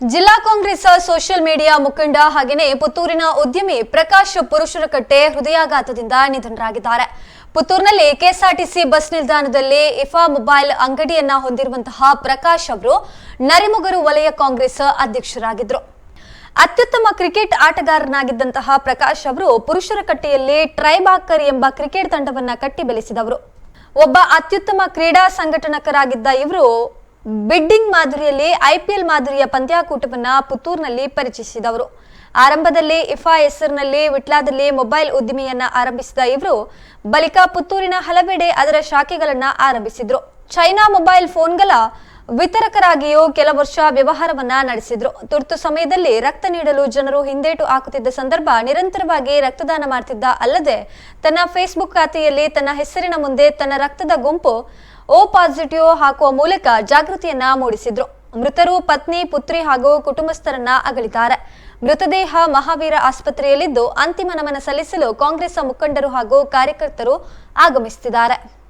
ಜಿಲ್ಲಾ Congress social media ಮುಖಂಡ ಹಾಗೆಯೇ ಪುತ್ತೂರಿನ ಉದ್ಯಮಿ ಪ್ರಕಾಶ್ ಪುರುಷರಕಟ್ಟೆ ಹೃದಯಾಘಾತದಿಂದ ನಿಧನರಾಗಿದ್ದಾರೆ. ಪುತ್ತೂರಿನಲ್ಲಿ ಕೆಎಸ್ಆರ್ಟಿಸಿ ಬಸ್ ನಿಲ್ದಾಣದಲ್ಲಿ ಇಫಾ ಮೊಬೈಲ್ ಅಂಗಡಿಯನ್ನ ಹೊಂದಿರುವಂತಹ ಪ್ರಕಾಶ್ ಅವರು ನರಿಮುಗರು ವಲಯ ಕಾಂಗ್ರೆಸ್ ಅಧ್ಯಕ್ಷರಾಗಿದ್ದರು. ಅತ್ಯುತ್ತಮ ಕ್ರಿಕೆಟ್ ಆಟಗಾರನಾಗಿದ್ದಂತಹ ಪ್ರಕಾಶ್ ಅವರು ಪುರುಷರ ಕಟ್ಟೆಯಲ್ಲಿ ಟ್ರೈಬಾಕರ್ ಎಂಬ ಕ್ರಿಕೆಟ್ ತಂಡವನ್ನ ಕಟ್ಟಿ ಬೆಳೆಸಿದವರು ಒಬ್ಬ ಅತ್ಯುತ್ತಮ ಕ್ರೀಡಾ ಸಂಘಟನಕರಾಗಿದ್ದ ಇವರು ಬಿಡ್ಡಿಂಗ್ ಮಾದರಿಯಲ್ಲಿ ಐಪಿಎಲ್ ಮಾದರಿಯ ಪಂದ್ಯಾಕೂಟವನ್ನು ಪುತ್ತೂರಿನಲ್ಲಿ ಪರಿಚಯಿಸಿದವರು. ಆರಂಭದಲ್ಲಿ ಇಫಾ ಹೆಸರಿನಲ್ಲಿ ವಿಟ್ಲಾದಲ್ಲಿ ಮೊಬೈಲ್ ಉದ್ದಿಮೆಯನ್ನ ಆರಂಭಿಸಿದ ಇವರು, ಬಳಿಕ ಪುತ್ತೂರಿನ ಹಲವೆಡೆ ಅದರ ಶಾಖೆಗಳನ್ನು ಆರಂಭಿಸಿದ್ರು. ಚೈನಾ ಮೊಬೈಲ್ ಫೋನ್ಗಳ ವಿತರಕರಾಗಿಯೂ ಕೆಲ ವರ್ಷ ವ್ಯವಹಾರವನ್ನ ನಡೆಸಿದ್ರು. ತುರ್ತು ಸಮಯದಲ್ಲಿ ರಕ್ತ ನೀಡಲು ಜನರು ಹಿಂದೇಟು ಹಾಕುತ್ತಿದ್ದ ಸಂದರ್ಭ ನಿರಂತರವಾಗಿ ರಕ್ತದಾನ ಮಾಡ್ತಿದ್ದ ಅಲ್ಲದೆ, ತನ್ನ ಫೇಸ್ಬುಕ್ ಖಾತೆಯಲ್ಲಿ ತನ್ನ ಹೆಸರಿನ ಮುಂದೆ ತನ್ನ ರಕ್ತದ ಗುಂಪು ಓ ಪಾಸಿಟಿವ್ ಹಾಕುವ ಮೂಲಕ ಜಾಗೃತಿಯನ್ನ ಮೂಡಿಸಿದ್ರು. ಮೃತರು ಪತ್ನಿ, ಪುತ್ರಿ ಹಾಗೂ ಕುಟುಂಬಸ್ಥರನ್ನ ಅಗಲಿದ್ದಾರೆ. ಮೃತದೇಹ ಮಹಾವೀರ ಆಸ್ಪತ್ರೆಯಲ್ಲಿದ್ದು ಅಂತಿಮ ನಮನ ಸಲ್ಲಿಸಲು ಕಾಂಗ್ರೆಸ್ ಮುಖಂಡರು ಹಾಗೂ ಕಾರ್ಯಕರ್ತರು ಆಗಮಿಸುತ್ತಿದ್ದಾರೆ.